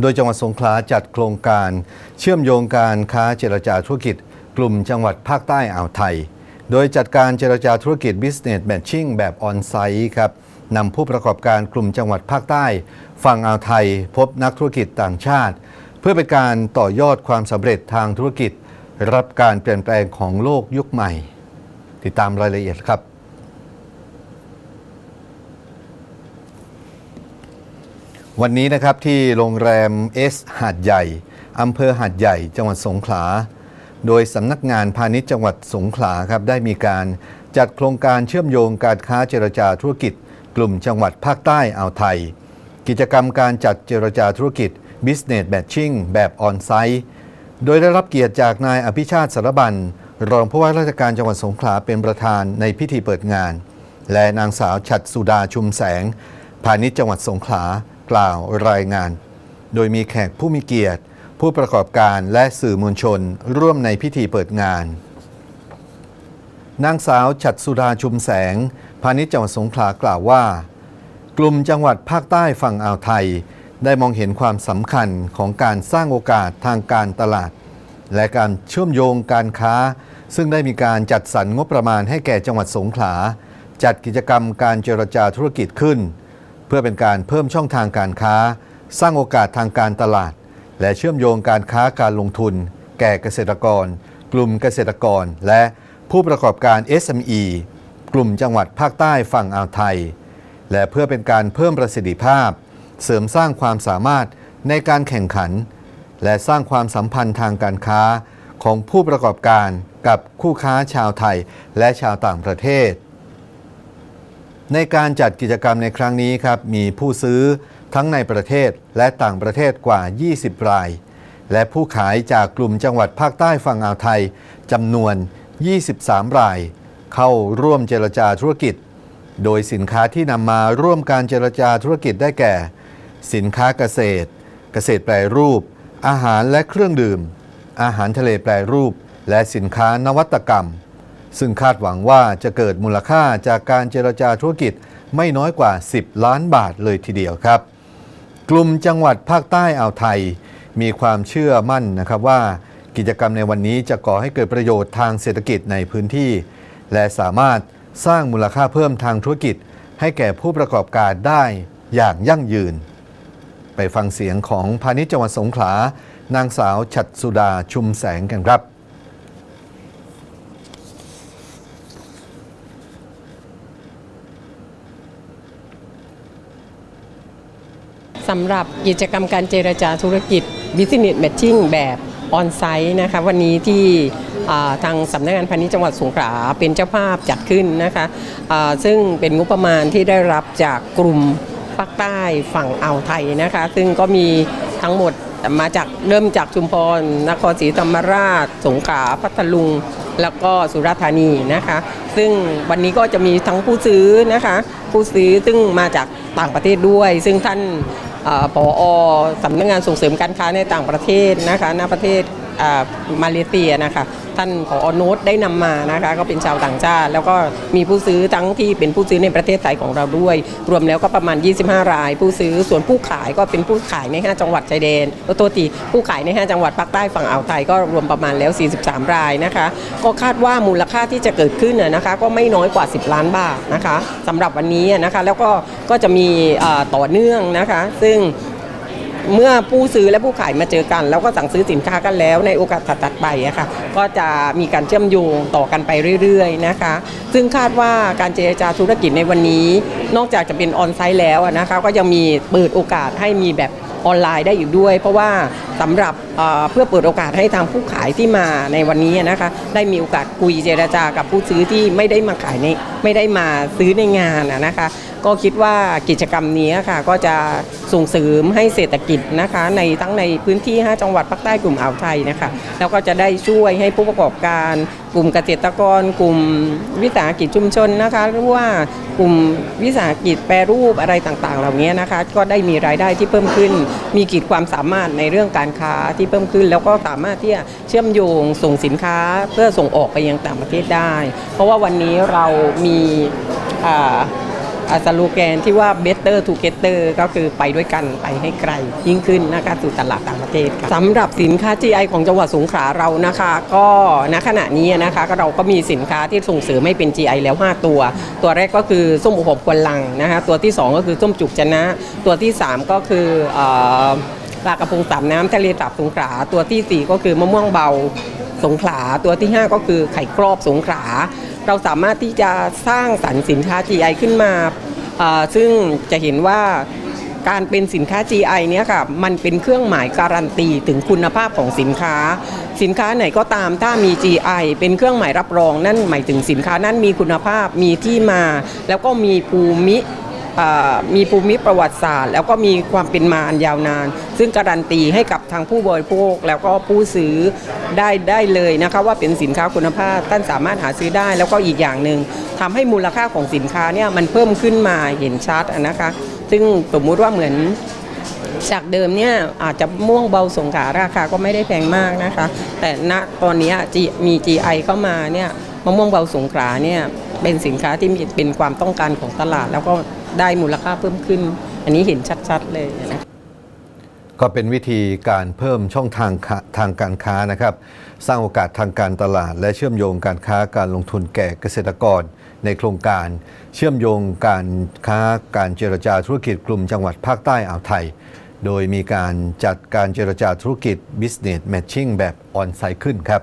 โดยจังหวัดสงขลาจัดโครงการ เชื่อมโยงการค้าเจรจาธุรกิจ กลุ่มจังหวัดภาคใต้อ่าวไทย โดยจัดการเจรจาธุรกิจ Business Matching แบบออนไซต์ครับนำผู้ประกอบการกลุ่มจังหวัดภาคใต้ ฝั่งอ่าวไทย พบนักธุรกิจต่างชาติ เพื่อเป็นการต่อยอดความสำเร็จทางธุรกิจ รับการเปลี่ยนแปลงของโลกยุคใหม่ ติดตามรายละเอียดครับ วันนี้นะครับที่โรงแรมเอสหาดใหญ่อำเภอหาดใหญ่ จังหวัดสงขลา โดยสำนักงานพาณิชย์จังหวัดสงขลาครับได้มีการจัดโครงการเชื่อมโยงการค้าเจรจาธุรกิจ กลุ่มจังหวัดภาคใต้อ่าวไทย กิจกรรมการจัดเจรจาธุรกิจ Business Matching แบบออนไซต์โดยได้รับเกียรติจากนายอภิชาติสารบันรองผู้ว่าราชการจังหวัดสงขลาเป็นประธานในพิธีเปิดงาน และนางสาวฉัดสุดาชุมแสงพาณิชย์จังหวัดสงขลา กล่าวรายงาน โดยมีแขกผู้มีเกียรติ ผู้ประกอบการและสื่อมวลชนร่วมในพิธีเปิดงาน นางสาวฉัดสุดาชุมแสง พาณิชย์จังหวัดสงขลากล่าวว่า กลุ่มจังหวัดภาคใต้ฝั่งอ่าวไทย ได้มองเห็นความสำคัญของการสร้างโอกาสทางการตลาด และการเชื่อมโยงการค้า ซึ่งได้มีการจัดสรรงบประมาณให้แก่จังหวัดสงขลาจัดกิจกรรมการเจรจาธุรกิจขึ้น เพื่อเป็นการเพิ่มช่องทางการค้า สร้างโอกาสทางการตลาด และเชื่อมโยงการค้าการลงทุน แก่เกษตรกร กลุ่มเกษตรกร และผู้ประกอบการ SME กลุ่มจังหวัดภาคใต้ฝั่งอ่าวไทย และเพื่อเป็นการเพิ่มประสิทธิภาพ เสริมสร้างความสามารถในการแข่งขัน และสร้างความสัมพันธ์ทางการค้าของผู้ประกอบการกับคู่ค้าชาวไทยและชาวต่างประเทศ ในการจัดกิจกรรมในครั้งนี้ครับมีผู้ซื้อทั้งในประเทศและต่างประเทศกว่า 20 ราย และผู้ขายจากกลุ่มจังหวัดภาคใต้ฝั่งอ่าวไทยจำนวน 23 ราย เข้าร่วมเจรจาธุรกิจ โดยสินค้าที่นำมาร่วมการเจรจาธุรกิจได้แก่ สินค้าเกษตร เกษตรแปรรูป อาหารและเครื่องดื่ม อาหารทะเลแปรรูป และสินค้านวัตกรรม ซึ่งคาดหวังว่าจะเกิดมูลค่าจากการเจรจาธุรกิจไม่น้อยกว่า 10 ล้านบาทเลยทีเดียวครับ กลุ่มจังหวัดภาคใต้อ่าวไทย มีความเชื่อมั่นนะครับว่ากิจกรรมในวันนี้จะก่อให้เกิดประโยชน์ทางเศรษฐกิจในพื้นที่ และสามารถสร้างมูลค่าเพิ่มทางธุรกิจ ให้แก่ผู้ประกอบการได้อย่างยั่งยืน ไปฟังเสียงของพาณิชย์จังหวัดสงขลานางสาวฉัดสุดาชุมแสงกันครับ สำหรับกิจกรรมการเจรจาธุรกิจ Business Matching แบบออนไซต์นะคะวันนี้ที่ทางสำนักงานพาณิชย์จังหวัดสงขลาเป็นเจ้าภาพจัดขึ้นนะคะอ่าซึ่งเป็นงบประมาณที่ได้รับจากกลุ่มภาคใต้ฝั่งอ่าวไทยนะคะซึ่งก็มีทั้งหมดมาจากเริ่มจากชุมพร นครศรีธรรมราช สงขลาพัทลุง แล้วก็สุราษฎร์ธานีนะคะ ซึ่งวันนี้ก็จะมีทั้งผู้ซื้อนะคะ ผู้ซื้อซึ่งมาจากต่างประเทศด้วย ซึ่งท่าน อ่าผอสำนักงานส่งเสริมการค้าในต่างประเทศนะคะณประเทศมาเลเซียนะคะ ท่านผอโน้ตได้นำมานะคะก็เป็นชาวต่างชาติ แล้วก็มีผู้ซื้อทั้งที่เป็นผู้ซื้อในประเทศไทยของเราด้วย รวมแล้วก็ประมาณ 25 ราย ผู้ซื้อส่วนผู้ขายก็เป็นผู้ขายใน 5 จังหวัดชายแดนตัวตีผู้ขายใน 5 จังหวัดภาคใต้ฝั่งอ่าวไทยก็รวมประมาณแล้ว 43 รายนะคะ ก็คาดว่ามูลค่าที่จะเกิดขึ้นนะคะก็ไม่น้อยกว่า 10 ล้านบาทนะคะสำหรับวันนี้นะคะแล้วก็ก็จะมีต่อเนื่องนะคะ ซึ่ง เมื่อผู้ซื้อและผู้ขายมาเจอกัน แล้วก็สั่งซื้อสินค้ากันแล้วในโอกาสถัดไปอะค่ะก็จะมีการเชื่อมโยงต่อกันไปเรื่อยๆนะคะ ซึ่งคาดว่าการเจรจาธุรกิจในวันนี้ นอกจากจะเป็นออนไซต์แล้วนะคะก็ยังมีเปิดโอกาสให้มีแบบออนไลน์ได้อยู่ด้วย เพราะว่าสำหรับ เพื่อเปิดโอกาสให้ทางผู้ขายที่มาในวันนี้นะคะได้มีโอกาสคุยเจรจากับผู้ซื้อที่ไม่ได้มาขายในไม่ได้มาซื้อในงานนะคะก็คิดว่ากิจกรรมนี้ค่ะก็จะส่งเสริมให้เศรษฐกิจนะคะในทั้งในพื้นที่ 5 จังหวัดภาคใต้กลุ่มอ่าวไทยนะคะแล้วก็จะได้ช่วยให้ผู้ประกอบการกลุ่มเกษตรกร กลุ่มวิสาหกิจชุมชนนะคะหรือว่ากลุ่มวิสาหกิจแปรรูปอะไรต่างๆ เหล่านี้นะคะก็ได้มีรายได้ที่เพิ่มขึ้น มีขีดความสามารถในเรื่องการค้าที่เพิ่มขึ้น แล้วก็สามารถที่จะเชื่อมโยงส่งสินค้าเพื่อส่งออกไปยังต่างประเทศได้ เพราะว่าวันนี้เรามีอาอ่าสโลแกนที่ว่า better together ก็คือไปด้วยกันไปให้ไกล ยิ่งขึ้นนะคะสู่ตลาดต่างประเทศสำหรับสินค้า GI ของจังหวัดสงขลาเรานะคะ ก็ณขณะนี้นะคะก็เราก็มีสินค้าที่ส่งเสริมให้เป็น GI แล้ว 5 ตัว ตัวแรกก็คือส้มโอหบควนลังนะคะตัวที่ 2 ก็คือส้มจุกจะนะ ตัวที่ 3 ก็คืออ ปลากระพงสามน้ำทะเลสาบสงขลาตัวทีสี่ 4 ก็คือมะม่วงเบาสงขลาตัวที่ 5 ก็คือไข่กรอบสงขลาเราสามารถที่จะสร้างสรรค์สินค้า GI ขึ้นมา ซึ่งจะเห็นว่าการเป็นสินค้า GI เนี่ยค่ะมันเป็นเครื่องหมายการันตีถึงคุณภาพของสินค้า สินค้าไหนก็ตามถ้ามี GI เป็นเครื่องหมายรับรอง นั่นหมายถึงสินค้านั้นมีคุณภาพมีที่มา แล้วก็มีภูมิ มีภูมิประวัติศาสตร์ แล้วก็มีความเป็นมาอันยาวนาน ซึ่งการันตีให้กับทางผู้บริโภคแล้วก็ผู้ซื้อได้ได้เลยนะคะว่าเป็นสินค้าคุณภาพท่านสามารถหาซื้อได้ แล้วก็อีกอย่างหนึ่งทำให้มูลค่าของสินค้าเนี่ยมันเพิ่มขึ้นมาเห็นชัดนะคะ ซึ่งสมมุติว่าเหมือนจากเดิมเนี่ยอาจจะม่วงเบาสงขาราคาก็ไม่ได้แพงมากนะคะ แต่ณตอนนี้มี GI เข้ามาเนี่ยมะม่วงเบาสงขาเนี่ยเป็นสินค้าที่มีเป็นความต้องการของตลาดแล้วก็ ได้มูลค่าเพิ่มขึ้น อันนี้เห็นชัดๆเลยนะก็เป็นวิธีการเพิ่มช่องทางทางการค้านะครับ สร้างโอกาสทางการตลาด และเชื่อมโยงการค้าการลงทุนแก่เกษตรกร ในโครงการ เชื่อมโยงการค้าการเจรจาธุรกิจกลุ่มจังหวัดภาคใต้อ่าวไทย โดยมีการจัดการเจรจาธุรกิจ Business Matching แบบออนไซต์ขึ้นครับ